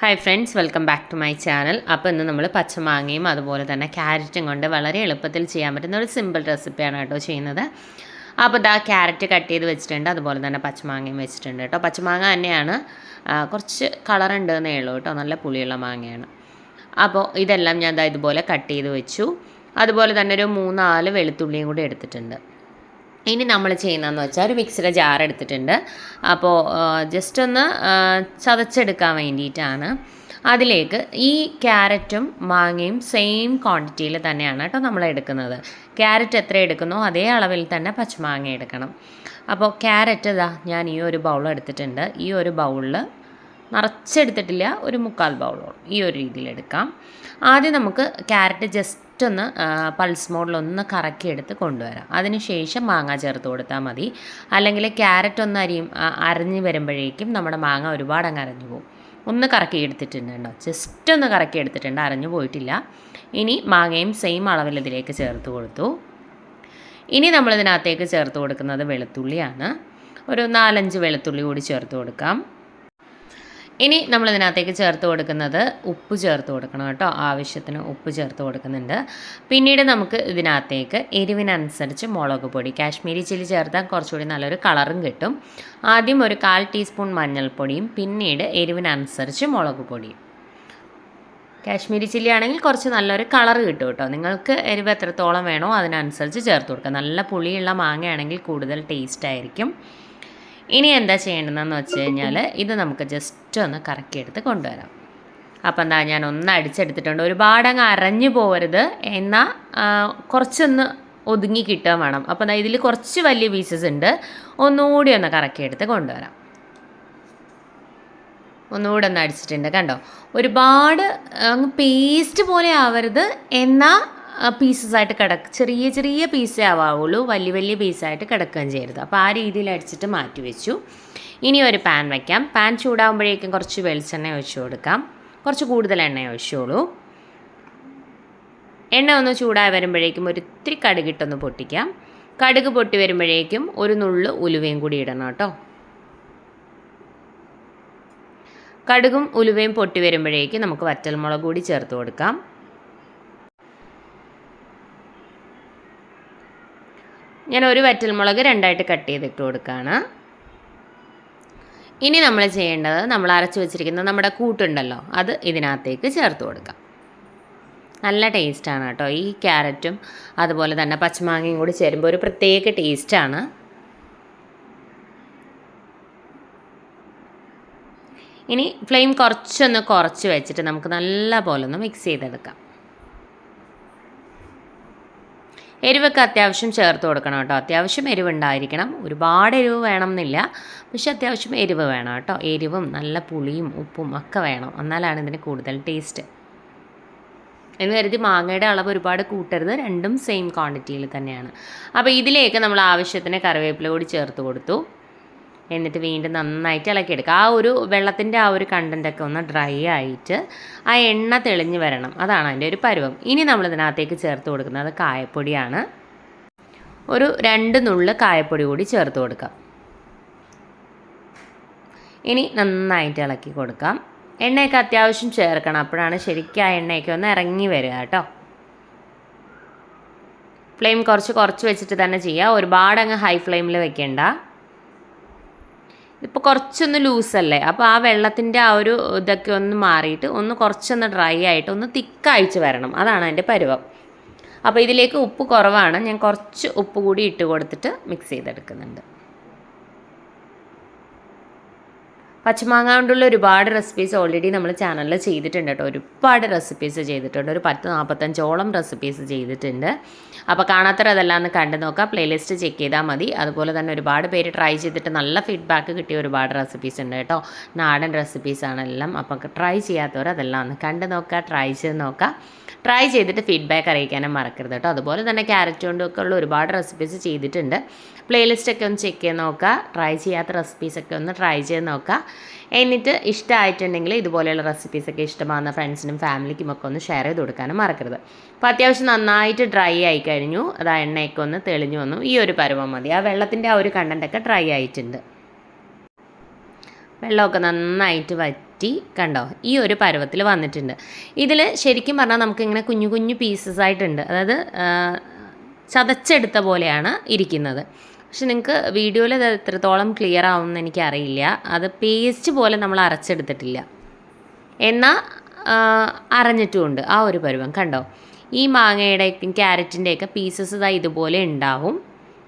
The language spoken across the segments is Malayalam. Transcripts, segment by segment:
Hi friends welcome back to my channel അപ്പോൾ ഇന്ന് നമ്മൾ പച്ചമാങ്ങയും അതുപോലെ തന്നെ ക്യാരറ്റും കൊണ്ട് വളരെ എളുപ്പത്തിൽ ചെയ്യാൻ പറ്റുന്ന ഒരു സിമ്പിൾ റെസിപ്പിയാണ് കേട്ടോ ചെയ്യുന്നത്. അപ്പോൾ ഇതാ ക്യാരറ്റ് കട്ട് ചെയ്ത് വെച്ചിട്ടുണ്ട് അതുപോലെ തന്നെ പച്ചമാങ്ങയും വെച്ചിട്ടുണ്ട് കേട്ടോ. പച്ചമാങ്ങ തന്നെയാണ് കുറച്ച് കളർ ഉണ്ടെന്നേ ഉള്ളൂ കേട്ടോ. നല്ല പുളിയുള്ള മാങ്ങയാണ്. അപ്പോൾ ഇതെല്ലാം ഞാൻ ഇതാ ഇതുപോലെ കട്ട് ചെയ്ത് വെച്ചു. അതുപോലെ തന്നെ ഒരു മൂന്നാൽ വെളുത്തുള്ളിയും കൂടി എടുത്തിട്ടുണ്ട്. ഇനി നമ്മൾ ചെയ്യുന്നതെന്ന് വെച്ചാൽ ഒരു മിക്സിയുടെ ജാർ എടുത്തിട്ടുണ്ട്. അപ്പോൾ ജസ്റ്റ് ഒന്ന് ചതച്ചെടുക്കാൻ വേണ്ടിയിട്ടാണ്. അതിലേക്ക് ഈ ക്യാരറ്റും മാങ്ങയും സെയിം ക്വാണ്ടിറ്റിയിൽ തന്നെയാണ് കേട്ടോ നമ്മൾ എടുക്കുന്നത്. ക്യാരറ്റ് എത്ര എടുക്കുന്നോ അതേ അളവിൽ തന്നെ പച്ചമാങ്ങ എടുക്കണം. അപ്പോൾ ക്യാരറ്റ് ഇതാ ഞാൻ ഈ ഒരു ബൗൾ എടുത്തിട്ടുണ്ട്. ഈ ഒരു ബൗളിൽ നിറച്ചെടുത്തിട്ടില്ല ഒരു മുക്കാൽ ബൗളോളം ഈ ഒരു രീതിയിൽ എടുക്കാം. ആദ്യം നമുക്ക് ക്യാരറ്റ് ജസ്റ്റ് ഒന്ന് പൾസ് മോഡിലൊന്ന് കറക്കിയെടുത്ത് കൊണ്ടുവരാം അതിനുശേഷം മാങ്ങ ചേർത്ത് കൊടുത്താൽ മതി. അല്ലെങ്കിൽ ക്യാരറ്റ് ഒന്ന് അരിയും അരഞ്ഞ് വരുമ്പോഴേക്കും നമ്മുടെ മാങ്ങ ഒരുപാട് അങ്ങ് അരഞ്ഞു പോകും. ഒന്ന് കറക്കി എടുത്തിട്ടുണ്ട് കേട്ടോ. ജസ്റ്റ് ഒന്ന് കറക്കി എടുത്തിട്ടുണ്ട്. അരഞ്ഞു പോയിട്ടില്ല. ഇനി മാങ്ങയും സെയിം അളവിൽ ഇതിലേക്ക് ചേർത്ത് കൊടുത്തു. ഇനി നമ്മളിതിനകത്തേക്ക് ചേർത്ത് കൊടുക്കുന്നത് വെളുത്തുള്ളിയാണ്. ഒരു നാലഞ്ച് വെളുത്തുള്ളി കൂടി ചേർത്ത് കൊടുക്കാം. ഇനി നമ്മൾ നമ്മളിതിനകത്തേക്ക് ചേർത്ത് കൊടുക്കുന്നത് ഉപ്പ് ചേർത്ത് കൊടുക്കണം കേട്ടോ. ആവശ്യത്തിന് ഉപ്പ് ചേർത്ത് കൊടുക്കുന്നുണ്ട്. പിന്നീട് നമുക്ക് ഇതിനകത്തേക്ക് എരിവിനനുസരിച്ച് മുളക് പൊടി കാശ്മീരി ചില്ലി ചേർത്താൽ കുറച്ചുകൂടി നല്ലൊരു കളറും കിട്ടും. ആദ്യം ഒരു കാൽ ടീസ്പൂൺ മഞ്ഞൾപ്പൊടിയും പിന്നീട് എരിവിനനുസരിച്ച് മുളക് പൊടിയും. കാശ്മീരി ചില്ലി ആണെങ്കിൽ കുറച്ച് നല്ലൊരു കളർ കിട്ടും കേട്ടോ. നിങ്ങൾക്ക് എരിവ് എത്രത്തോളം വേണോ അതിനനുസരിച്ച് ചേർത്ത് കൊടുക്കുക നല്ല പുളിയുള്ള മാങ്ങയാണെങ്കിൽ കൂടുതൽ ടേസ്റ്റ് ആയിരിക്കും. ഇനി എന്താ ചെയ്യേണ്ടതെന്ന് വെച്ച് കഴിഞ്ഞാൽ ഇത് നമുക്ക് ജസ്റ്റ് ഒന്ന് കറക്കിയെടുത്ത് കൊണ്ടുവരാം. അപ്പം എന്താ ഞാൻ ഒന്ന് അടിച്ചെടുത്തിട്ടുണ്ട്. ഒരുപാട് അങ്ങ് അരഞ്ഞു പോകരുത് എന്നാൽ കുറച്ചൊന്ന് ഒതുങ്ങി കിട്ടാൻ വേണം. അപ്പം എന്താ ഇതിൽ കുറച്ച് വലിയ പീസസ് ഉണ്ട്. ഒന്നുകൂടി ഒന്ന് കറക്കിയെടുത്ത് കൊണ്ടുവരാം. ഒന്നുകൂടെ ഒന്ന് അടിച്ചിട്ടുണ്ട്. കണ്ടോ? ഒരുപാട് അങ്ങ് പേസ്റ്റ് പോലെ ആവരുത്. എന്നാൽ പീസസ് ആയിട്ട് കിടക്ക ചെറിയ ചെറിയ പീസേ ആവാവുള്ളൂ. വലിയ വലിയ പീസായിട്ട് കിടക്കുകയും ചെയ്യരുത്. അപ്പോൾ ആ രീതിയിൽ അടിച്ചിട്ട് മാറ്റി വെച്ചു. ഇനി ഒരു പാൻ വയ്ക്കാം പാൻ ചൂടാകുമ്പോഴേക്കും കുറച്ച് വെളിച്ചെണ്ണ ഒഴിച്ചു കൊടുക്കാം. കുറച്ച് കൂടുതൽ എണ്ണ ഒഴിച്ചോളൂ. എണ്ണ ഒന്ന് ചൂടായി വരുമ്പോഴേക്കും ഒരു ഇത്തിരി കടുകിട്ടൊന്ന് പൊട്ടിക്കാം. കടുക് പൊട്ടി വരുമ്പോഴേക്കും ഒരു നുള്ള് ഉലുവയും കൂടി ഇടണം കേട്ടോ. കടുകും ഉലുവയും പൊട്ടി വരുമ്പോഴേക്കും നമുക്ക് വറ്റൽമുളക് കൂടി ചേർത്ത് കൊടുക്കാം. ഞാൻ ഒരു വറ്റൽമുളക് രണ്ടായിട്ട് കട്ട് ചെയ്തിട്ട് കൊടുക്കുകയാണ് ഇനി നമ്മൾ ചെയ്യേണ്ടത് നമ്മൾ അരച്ച് വെച്ചിരിക്കുന്ന നമ്മുടെ കൂട്ടുണ്ടല്ലോ അത് ഇതിനകത്തേക്ക് ചേർത്ത് കൊടുക്കാം. നല്ല ടേസ്റ്റാണ് കേട്ടോ. ഈ ക്യാരറ്റും അതുപോലെ തന്നെ പച്ചമാങ്ങയും കൂടി ചേരുമ്പോൾ ഒരു പ്രത്യേക ടേസ്റ്റാണ് ഇനി ഫ്ലെയിം കുറച്ചൊന്ന് കുറച്ച് വെച്ചിട്ട് നമുക്ക് നല്ല പോലെ ഒന്ന് മിക്സ് ചെയ്തെടുക്കാം. എരിവൊക്കെ അത്യാവശ്യം ചേർത്ത് കൊടുക്കണം കേട്ടോ. അത്യാവശ്യം എരിവ് ഉണ്ടായിരിക്കണം ഒരുപാട് എരിവ് വേണം എന്നില്ല പക്ഷെ അത്യാവശ്യം എരിവ് വേണം കേട്ടോ. എരിവും നല്ല പുളിയും ഉപ്പും ഒക്കെ വേണം. എന്നാലാണ് ഇതിന് കൂടുതൽ ടേസ്റ്റ്. എന്ന് കരുതി മാങ്ങയുടെ അളവ് ഒരുപാട് കൂട്ടരുത്. രണ്ടും സെയിം ക്വാണ്ടിറ്റിയിൽ തന്നെയാണ്. അപ്പോൾ ഇതിലേക്ക് നമ്മൾ ആവശ്യത്തിന് കറിവേപ്പില കൂടി ചേർത്ത് കൊടുത്തു. എന്നിട്ട് വീണ്ടും നന്നായിട്ട് ഇളക്കിയെടുക്കുക. ആ ഒരു വെള്ളത്തിന്റെ ആ ഒരു കണ്ടന്റൊക്കെ ഒന്ന് ഡ്രൈ ആയിട്ട് ആ എണ്ണ തെളിഞ്ഞ് വരണം. അതാണ് അതിന്റെ ഒരു പരുവം. ഇനി നമ്മൾ ഇതിനകത്തേക്ക് ചേർത്ത് കൊടുക്കുന്നത് കായപ്പൊടിയാണ്. ഒരു രണ്ട് നുള്ള് കായപ്പൊടി കൂടി ചേർത്ത് കൊടുക്കാം ഇനി നന്നായിട്ട് ഇളക്കി കൊടുക്കാം. എണ്ണയൊക്കെ അത്യാവശ്യം ചേർക്കണം. അപ്പോഴാണ് ശരിക്കും ആ എണ്ണയൊക്കെ ഒന്ന് ഇറങ്ങി വരിക കേട്ടോ. ഫ്ലെയിം കുറച്ച് കുറച്ച് വെച്ചിട്ട് തന്നെ ചെയ്യുക. ഒരുപാട് അങ്ങ് ഹൈ ഫ്ലെയിമിൽ വെക്കേണ്ട. ഇപ്പോൾ കുറച്ചൊന്ന് ലൂസല്ലേ അപ്പോൾ ആ വെള്ളത്തിന്റെ ആ ഒരു ഇതൊക്കെ ഒന്ന് മാറിയിട്ട് ഒന്ന് കുറച്ചൊന്ന് ഡ്രൈ ആയിട്ട് ഒന്ന് തിക്കായിച്ച് വരണം. അതാണ് അതിന്റെ പരുവം. അപ്പോൾ ഇതിലേക്ക് ഉപ്പ് കുറവാണ്. ഞാൻ കുറച്ച് ഉപ്പ് കൂടി ഇട്ട് കൊടുത്തിട്ട് മിക്സ് ചെയ്തെടുക്കുന്നുണ്ട്. പച്ചമാങ്ങ കൊണ്ടുള്ള ഒരുപാട് റെസിപ്പീസ് ഓൾറെഡി നമ്മൾ ചാനലിൽ ചെയ്തിട്ടുണ്ട് കേട്ടോ. ഒരുപാട് റെസിപ്പീസ് ചെയ്തിട്ടുണ്ട്. ഒരു പത്ത് നാൽപ്പത്തഞ്ചോളം റെസിപ്പീസ് ചെയ്തിട്ടുണ്ട്. അപ്പോൾ കാണാത്തവർ അതെല്ലാം ഒന്ന് കണ്ടു നോക്കാം. പ്ലേലിസ്റ്റ് ചെക്ക് ചെയ്താൽ മതി. അതുപോലെ തന്നെ ഒരുപാട് പേര് ട്രൈ ചെയ്തിട്ട് നല്ല ഫീഡ്ബാക്ക് കിട്ടിയ ഒരുപാട് റെസിപ്പീസ് ഉണ്ട് കേട്ടോ. നാടൻ റെസിപ്പീസ് ആണെല്ലാം അപ്പോൾ ട്രൈ ചെയ്യാത്തവർ അതെല്ലാം ഒന്ന് കണ്ടു നോക്കുക ട്രൈ ചെയ്ത് നോക്കുക ട്രൈ ചെയ്തിട്ട് ഫീഡ്ബാക്ക് അറിയിക്കാനും മറക്കരുത് കേട്ടോ. അതുപോലെ തന്നെ ക്യാരറ്റ് കൊണ്ടൊക്കെ ഉള്ള ഒരുപാട് റെസിപ്പീസ് ചെയ്തിട്ടുണ്ട്. പ്ലേലിസ്റ്റൊക്കെ ഒന്ന് ചെക്ക് ചെയ്ത് നോക്കുക ട്രൈ ചെയ്യാത്ത റെസിപ്പീസൊക്കെ ഒന്ന് ട്രൈ ചെയ്ത് നോക്കുക എന്നിട്ട് ഇഷ്ടമായിട്ടുണ്ടെങ്കിൽ ഇതുപോലെയുള്ള റെസിപ്പീസൊക്കെ ഇഷ്ടമാകുന്ന ഫ്രണ്ട്സിനും ഫാമിലിക്കും ഒക്കെ ഒന്ന് ഷെയർ ചെയ്ത് കൊടുക്കാനും മറക്കരുത്. അപ്പോൾ അത്യാവശ്യം നന്നായിട്ട് ഡ്രൈ ആയി കഴിഞ്ഞു. അത് എണ്ണയൊക്കെ ഒന്ന് തെളിഞ്ഞു വന്നു. ഈ ഒരു പരുവം മതി. ആ വെള്ളത്തിന്റെ ആ ഒരു കണ്ടന്റൊക്കെ ഡ്രൈ ആയിട്ടുണ്ട്. വെള്ളമൊക്കെ നന്നായിട്ട് വറ്റി കണ്ടോ? ഈ ഒരു പരുവത്തിൽ വന്നിട്ടുണ്ട്. ഇതിൽ ശരിക്കും പറഞ്ഞാൽ നമുക്കിങ്ങനെ കുഞ്ഞു കുഞ്ഞു പീസസ് ആയിട്ടുണ്ട്. അതായത് ചതച്ചെടുത്ത പോലെയാണ് ഇരിക്കുന്നത്. പക്ഷെ നിങ്ങൾക്ക് വീഡിയോയിൽ അത് എത്രത്തോളം ക്ലിയർ ആവുമെന്ന് എനിക്കറിയില്ല. അത് പേസ്റ്റ് പോലെ നമ്മൾ അരച്ചെടുത്തിട്ടില്ല. എന്നാൽ അരഞ്ഞിട്ടുമുണ്ട്. ആ ഒരു പരുവം കണ്ടോ? ഈ മാങ്ങയുടെ ക്യാരറ്റിന്റെയൊക്കെ പീസസ് ഇതാ ഇതുപോലെ ഉണ്ടാവും.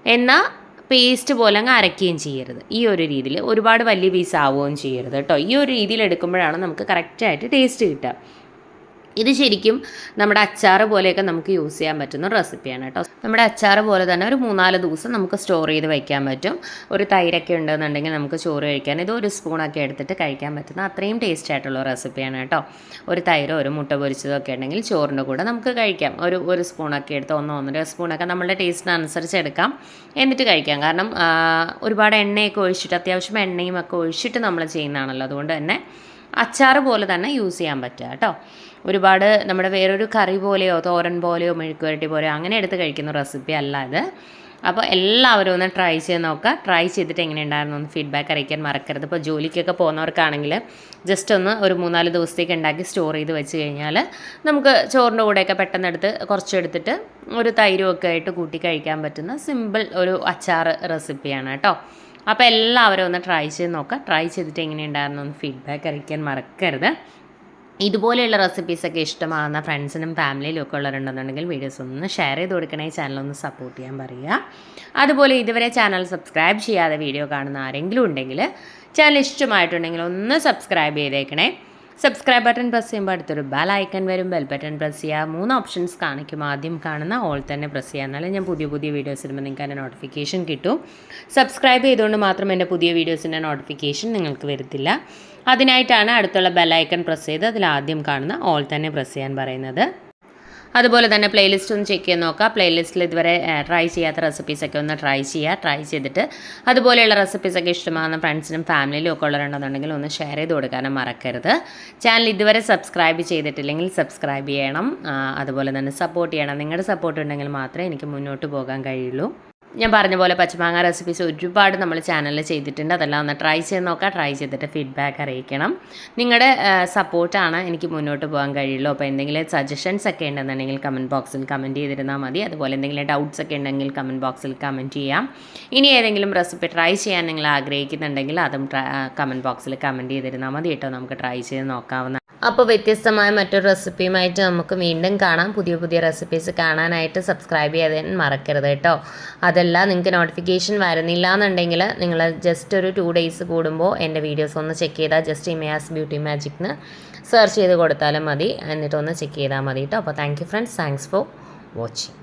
എന്നാൽ പേസ്റ്റ് പോലെ അങ്ങ് അരയ്ക്കുകയും ചെയ്യരുത്. ഈ ഒരു രീതിയിൽ ഒരുപാട് വലിയ പീസ് ആവുകയും ചെയ്യരുത് കേട്ടോ. ഈ ഒരു രീതിയിൽ എടുക്കുമ്പോഴാണ് നമുക്ക് കറക്റ്റായിട്ട് ടേസ്റ്റ് കിട്ടുക. ഇത് ശരിക്കും നമ്മുടെ അച്ചാർ പോലെയൊക്കെ നമുക്ക് യൂസ് ചെയ്യാൻ പറ്റുന്ന റെസിപ്പിയാണ് കേട്ടോ. നമ്മുടെ അച്ചാർ പോലെ തന്നെ ഒരു മൂന്നാൽ ദിവസം നമുക്ക് സ്റ്റോർ ചെയ്ത് വയ്ക്കാൻ പറ്റും. ഒരു തൈരൊക്കെ ഉണ്ടെന്നുണ്ടെങ്കിൽ നമുക്ക് ചോറ് കഴിക്കാൻ ഇത് ഒരു സ്പൂണൊക്കെ എടുത്തിട്ട് കഴിക്കാൻ പറ്റുന്ന അത്രയും ടേസ്റ്റ് ആയിട്ടുള്ള റെസിപ്പിയാണ് കേട്ടോ. ഒരു തൈരോ ഒരു മുട്ട പൊരിച്ചതോ ഒക്കെ ഉണ്ടെങ്കിൽ ചോറിന്റെ കൂടെ നമുക്ക് കഴിക്കാം. ഒരു ഒരു സ്പൂണൊക്കെ എടുത്ത് ഒന്നോ ഒന്നര സ്പൂണൊക്കെ നമ്മളുടെ ടേസ്റ്റിനനുസരിച്ച് എടുക്കാം. എന്നിട്ട് കഴിക്കാം. കാരണം ഒരുപാട് എണ്ണയൊക്കെ ഒഴിച്ചിട്ട് അത്യാവശ്യം എണ്ണയും ഒക്കെ ഒഴിച്ചിട്ട് നമ്മൾ ചെയ്യുന്നതാണല്ലോ. അതുകൊണ്ട് തന്നെ അച്ചാർ പോലെ തന്നെ യൂസ് ചെയ്യാൻ പറ്റുക കേട്ടോ. ഒരുപാട് നമ്മുടെ വേറൊരു കറി പോലെയോ തോരൻ പോലെയോ മെഴുക്കുവരട്ടി പോലെയോ അങ്ങനെ എടുത്ത് കഴിക്കുന്ന റെസിപ്പി അല്ല ഇത്. അപ്പോൾ എല്ലാവരും ഒന്ന് ട്രൈ ചെയ്ത് നോക്കുക ട്രൈ ചെയ്തിട്ട് എങ്ങനെ ഉണ്ടായിരുന്നു ഒന്ന് ഫീഡ്ബാക്ക് അറിയിക്കാൻ മറക്കരുത്. ഇപ്പോൾ ജോലിക്കൊക്കെ പോകുന്നവർക്കാണെങ്കിൽ ജസ്റ്റ് ഒന്ന് ഒരു മൂന്നാൽ ദിവസത്തേക്ക് ഉണ്ടാക്കി സ്റ്റോർ ചെയ്ത് വെച്ച് കഴിഞ്ഞാൽ നമുക്ക് ചോറിന്റെ കൂടെയൊക്കെ പെട്ടെന്ന് എടുത്ത് കുറച്ചെടുത്തിട്ട് ഒരു തൈരും ഒക്കെ ആയിട്ട് കൂട്ടി കഴിക്കാൻ പറ്റുന്ന സിമ്പിൾ ഒരു അച്ചാർ റെസിപ്പിയാണ് കേട്ടോ. അപ്പോൾ എല്ലാവരും ഒന്ന് ട്രൈ ചെയ്ത് നോക്കുക ട്രൈ ചെയ്തിട്ട് എങ്ങനെ ഉണ്ടായിരുന്നു ഒന്ന് ഫീഡ്ബാക്ക് അറിയിക്കാൻ മറക്കരുത്. ഇതുപോലെയുള്ള റെസിപ്പീസൊക്കെ ഇഷ്ടമാകുന്ന ഫ്രണ്ട്സിനും ഫാമിലിയിലും ഒക്കെ ഉള്ളവരുണ്ടെന്നുണ്ടെങ്കിൽ വീഡിയോസ് ഒന്ന് ഷെയർ ചെയ്ത് കൊടുക്കണേ. ചാനലൊന്ന് സപ്പോർട്ട് ചെയ്യാൻ പറയുക. അതുപോലെ ഇതുവരെ ചാനൽ സബ്സ്ക്രൈബ് ചെയ്യാതെ വീഡിയോ കാണുന്ന ആരെങ്കിലും ഉണ്ടെങ്കിൽ ചാനൽ ഇഷ്ടമായിട്ടുണ്ടെങ്കിൽ ഒന്ന് സബ്സ്ക്രൈബ് ചെയ്തേക്കണേ. സബ്സ്ക്രൈബ് ബട്ടൺ പ്രസ് ചെയ്യുമ്പോൾ അടുത്തൊരു ബെൽ ഐക്കൺ വരും. ബെൽ ബട്ടൺ പ്രസ് ചെയ്യുക. മൂന്ന് ഓപ്ഷൻസ് കാണിക്കും. ആദ്യം കാണുന്ന ഓൾ തന്നെ പ്രസ് ചെയ്യുക. എന്നാലേ ഞാൻ പുതിയ പുതിയ വീഡിയോസ് ഇടുമ്പോൾ നിങ്ങൾക്ക് അതിന്റെ നോട്ടിഫിക്കേഷൻ കിട്ടും. സബ്സ്ക്രൈബ് ചെയ്തുകൊണ്ട് മാത്രം എന്റെ പുതിയ വീഡിയോസിന്റെ നോട്ടിഫിക്കേഷൻ നിങ്ങൾക്ക് വരത്തില്ല. അതിനായിട്ടാണ് അടുത്തുള്ള ബെൽ ഐക്കൺ പ്രസ് ചെയ്ത് അതിൽ ആദ്യം കാണുന്ന ഓൾ തന്നെ പ്രസ് ചെയ്യാൻ പറയുന്നത്. അതുപോലെ തന്നെ പ്ലേലിസ്റ്റ് ഒന്ന് ചെക്ക് ചെയ്ത് നോക്കുക പ്ലേലിസ്റ്റിൽ ഇതുവരെ ട്രൈ ചെയ്യാത്ത റെസിപ്പീസൊക്കെ ഒന്ന് ട്രൈ ചെയ്യുക ട്രൈ ചെയ്തിട്ട് അതുപോലെയുള്ള റെസിപ്പീസൊക്കെ ഇഷ്ടമാകുന്ന ഫ്രണ്ട്സിനും ഫാമിലിയിലും ഒക്കെ ഉള്ളവരുണ്ടെന്നുണ്ടെങ്കിൽ ഒന്ന് ഷെയർ ചെയ്ത് കൊടുക്കാനും മറക്കരുത്. ചാനൽ ഇതുവരെ സബ്സ്ക്രൈബ് ചെയ്തിട്ടില്ലെങ്കിൽ സബ്സ്ക്രൈബ് ചെയ്യണം. അതുപോലെ തന്നെ സപ്പോർട്ട് ചെയ്യണം. നിങ്ങളുടെ സപ്പോർട്ട് ഉണ്ടെങ്കിൽ മാത്രമേ എനിക്ക് മുന്നോട്ട് പോകാൻ കഴിയുള്ളൂ. ഞാൻ പറഞ്ഞ പോലെ പച്ചമാങ്ങ റെസിപ്പീസ് ഒരുപാട് നമ്മൾ ചാനലിൽ ചെയ്തിട്ടുണ്ട്. അതെല്ലാം ഒന്ന് ട്രൈ ചെയ്ത് നോക്കാം. ട്രൈ ചെയ്തിട്ട് ഫീഡ്ബാക്ക് അറിയിക്കണം. നിങ്ങളുടെ സപ്പോർട്ടാണ് എനിക്ക് മുന്നോട്ട് പോകാൻ കഴിയുള്ളൂ. അപ്പോൾ എന്തെങ്കിലും സജഷൻസ് ഒക്കെ ഉണ്ടെന്നുണ്ടെങ്കിൽ കമന്റ് ബോക്സിൽ കമന്റ് ചെയ്തിരുന്നാൽ മതി. അതുപോലെ എന്തെങ്കിലും ഡൗട്ട്സ് ഒക്കെ ഉണ്ടെങ്കിൽ കമന്റ് ബോക്സിൽ കമന്റ് ചെയ്യാം. ഇനി ഏതെങ്കിലും റെസിപ്പി ട്രൈ ചെയ്യാൻ നിങ്ങൾ ആഗ്രഹിക്കുന്നുണ്ടെങ്കിൽ അതും കമന്റ് ബോക്സിൽ കമന്റ് ചെയ്തിരുന്നാൽ മതി. കേട്ടോ നമുക്ക് ട്രൈ ചെയ്ത് നോക്കാവുന്ന അപ്പോൾ വ്യത്യസ്തമായ മറ്റൊരു റെസിപ്പിയുമായിട്ട് നമുക്ക് വീണ്ടും കാണാം. പുതിയ പുതിയ റെസിപ്പീസ് കാണാനായിട്ട് സബ്സ്ക്രൈബ് ചെയ്യാൻ മറക്കരുത് കേട്ടോ. അതല്ല നിങ്ങൾക്ക് നോട്ടിഫിക്കേഷൻ വരുന്നില്ല എന്നുണ്ടെങ്കിൽ നിങ്ങൾ ജസ്റ്റ് ഒരു ടു ഡേയ്സ് കൂടുമ്പോൾ എന്റെ വീഡിയോസ് ഒന്ന് ചെക്ക് ചെയ്താൽ ജസ്റ്റ് ഇമയാസ് ബ്യൂട്ടി മാജിക് എന്ന് സെർച്ച് ചെയ്ത് കൊടുത്താലും മതി. എന്നിട്ടൊന്ന് ചെക്ക് ചെയ്താൽ മതി കേട്ടോ. അപ്പോൾ thank you friends thanks for watching